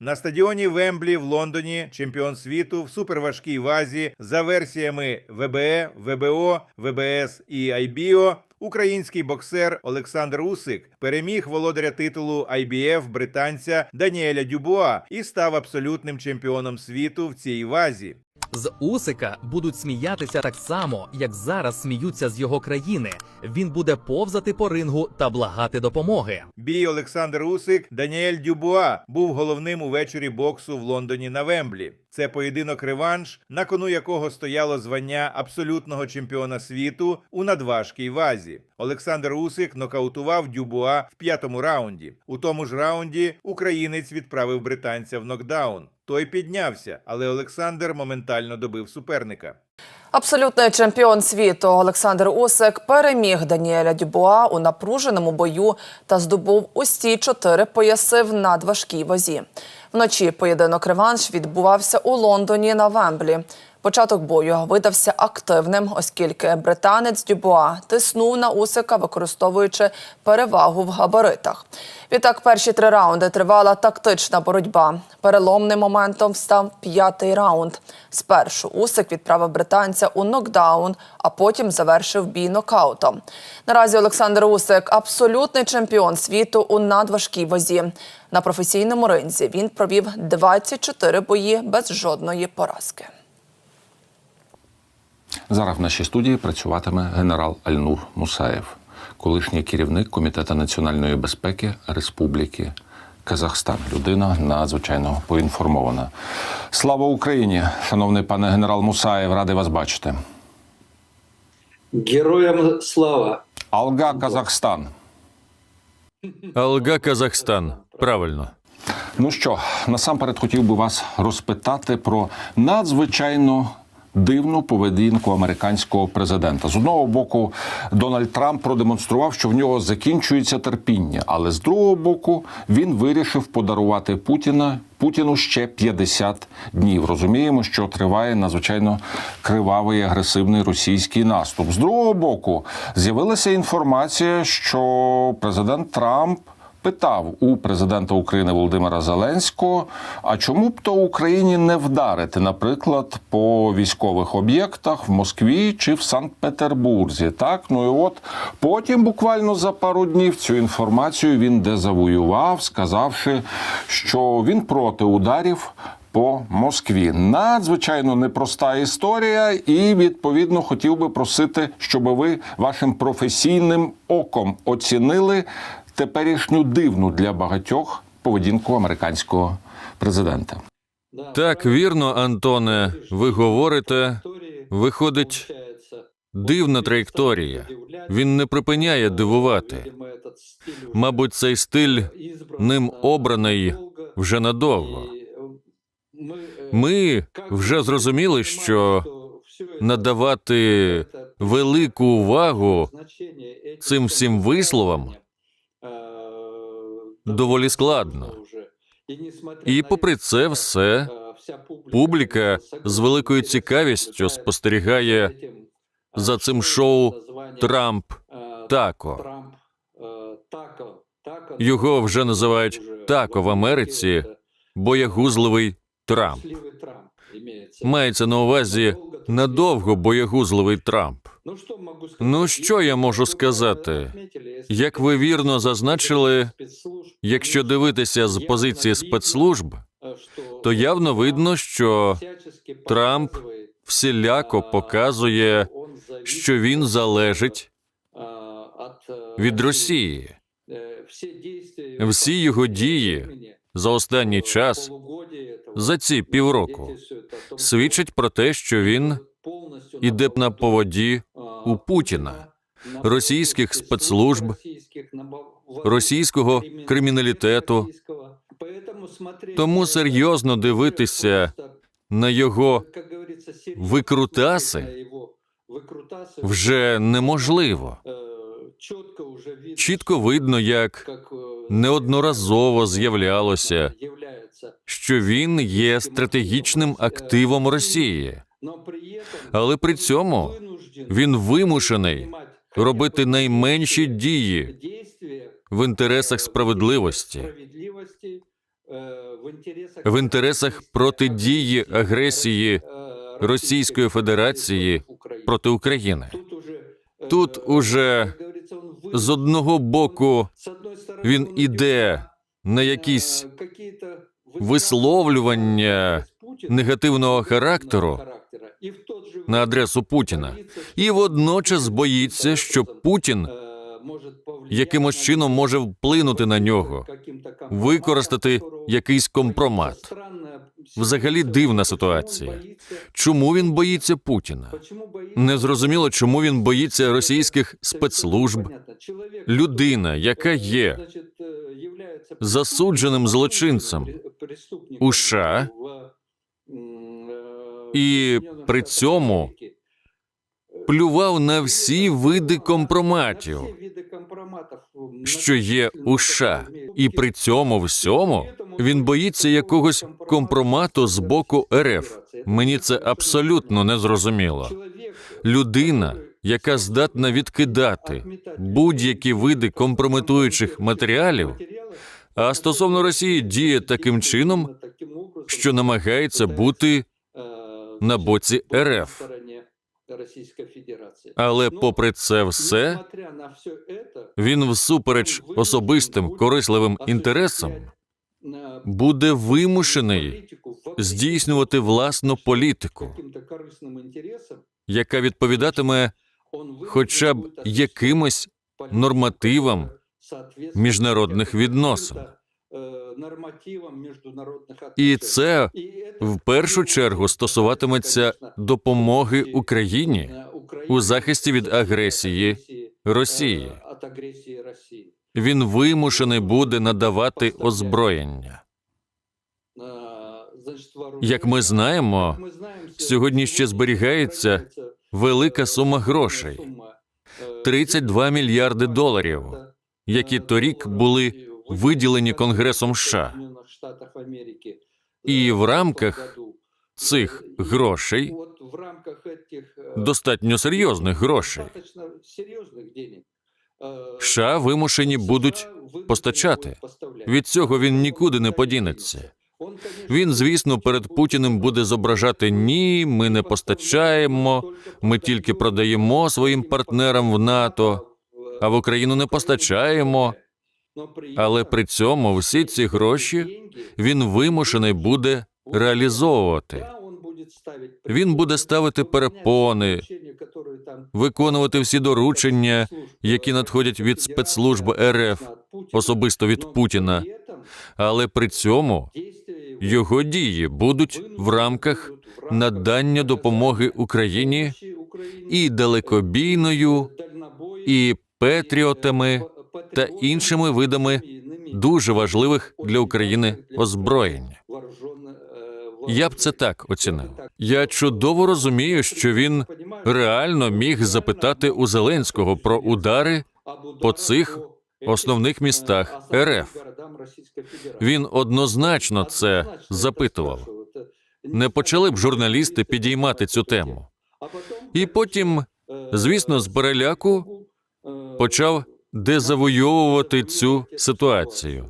На стадіоні Вемблі в Лондоні чемпіон світу в суперважкій вазі за версіями ВБЕ, ВБО, ВБС і АйБіо. Український боксер Олександр Усик переміг володаря титулу IBF британця Даніеля Дюбуа і став абсолютним чемпіоном світу в цій вазі. З Усика будуть сміятися так само, як зараз сміються з його країни. Він буде повзати по рингу та благати допомоги. Бій Олександр Усик Даніель Дюбуа був головним увечері боксу в Лондоні на Вемблі. Це поєдинок реванш, на кону якого стояло звання абсолютного чемпіона світу у надважкій вазі. Олександр Усик нокаутував Дюбуа в п'ятому раунді. У тому ж раунді українець відправив британця в нокдаун. Той піднявся, але Олександр моментально добив суперника. Абсолютний чемпіон світу Олександр Усик переміг Даніеля Дюбуа у напруженому бою та здобув усі чотири пояси в надважкій вазі. Вночі поєдинок реванш відбувався у Лондоні на Вемблі. Початок бою видався активним, оскільки британець Дюбуа тиснув на Усика, використовуючи перевагу в габаритах. Відтак, перші три раунди тривала тактична боротьба. Переломним моментом став п'ятий раунд. Спершу Усик відправив британця у нокдаун, а потім завершив бій нокаутом. Наразі Олександр Усик абсолютний чемпіон світу у надважкій вазі. На професійному ринзі він провів 24 бої без жодної поразки. Зараз в нашій студії працюватиме генерал Альнур Мусаєв, колишній керівник Комітету національної безпеки Республіки Казахстан. Людина надзвичайно поінформована. Слава Україні! Шановний пане генерал Мусаєв, радий вас бачити. Героям слава! Алга Казахстан. Алга Казахстан. Правильно. Ну що, насамперед хотів би вас розпитати про надзвичайно дивну поведінку американського президента. З одного боку, Дональд Трамп продемонстрував, що в нього закінчується терпіння, але з другого боку, він вирішив подарувати Путіна. Путіну ще 50 днів. Розуміємо, що триває надзвичайно кривавий агресивний російський наступ. З другого боку, з'явилася інформація, що президент Трамп питав у президента України Володимира Зеленського: а чому б то Україні не вдарити, наприклад, по військових об'єктах в Москві чи в Санкт-Петербурзі? Так, ну і от потім, буквально за пару днів, цю інформацію він дезавоював, сказавши, що він проти ударів. По Москві надзвичайно непроста історія, і відповідно хотів би просити, щоб ви вашим професійним оком оцінили теперішню дивну для багатьох поведінку американського президента. Так, вірно, Антоне, ви говорите, виходить дивна траєкторія. Він не припиняє дивувати. Мабуть, цей стиль ним обраний вже надовго. Ми вже зрозуміли, що надавати велику увагу цим всім висловам доволі складно. І попри це все, публіка з великою цікавістю спостерігає за цим шоу Трамп Тако. Його вже називають тако в Америці, боягузливий Трамп. Мається на увазі надовго боягузливий Трамп. Ну що я можу сказати? Як ви вірно зазначили, якщо дивитися з позиції спецслужб, то явно видно, що Трамп всіляко показує, що він залежить від Росії. Всі його дії за останній час, за ці півроку, свідчать про те, що він іде б на поводі у Путіна, російських спецслужб, російського криміналітету. Тому серйозно дивитися на його викрутаси вже неможливо. Чітко видно, як неодноразово з'являлося, що він є стратегічним активом Росії, але при цьому він вимушений робити найменші дії в інтересах справедливості. в інтересах протидії агресії Російської Федерації проти України. Тут уже з одного боку він іде на якісь висловлювання негативного характеру на адресу Путіна, і водночас боїться, що Путін якимось чином може вплинути на нього, використати якийсь компромат. Взагалі дивна ситуація. Чому він боїться Путіна? Незрозуміло, чому він боїться російських спецслужб. Людина, яка є засудженим злочинцем у США, і при цьому плював на всі види компроматів, що є у США, і при цьому всьому він боїться якогось компромату з боку РФ. Мені це абсолютно не зрозуміло. Людина, яка здатна відкидати будь-які види компрометуючих матеріалів, а стосовно Росії діє таким чином, що намагається бути на боці РФ. Але попри це все, він всупереч особистим корисливим інтересам буде вимушений здійснювати власну політику, яка відповідатиме хоча б якимось нормативам міжнародних відносин. І це в першу чергу стосуватиметься допомоги Україні у захисті від агресії Росії. Він вимушений буде надавати озброєння. Як ми знаємо, сьогодні ще зберігається велика сума грошей 32 мільярди доларів, які торік були виділені Конгресом США. І в рамках цих грошей достатньо серйозних грошей. США вимушені будуть постачати. Від цього він нікуди не подінеться. Він, звісно, перед Путіним буде зображати ні, ми не постачаємо, ми тільки продаємо своїм партнерам в НАТО, а в Україну не постачаємо. Але при цьому всі ці гроші він вимушений буде реалізовувати. Він буде ставити перепони, виконувати всі доручення, які надходять від спецслужб РФ, особисто від Путіна. Але при цьому його дії будуть в рамках надання допомоги Україні і далекобійною, і петріотами та іншими видами дуже важливих для України озброєнь. Я б це так оцінив. Я чудово розумію, що він реально міг запитати у Зеленського про удари по цих основних містах РФ. Він однозначно це запитував. Не почали б журналісти підіймати цю тему. І потім, звісно, з переляку почав дезавойовувати цю ситуацію.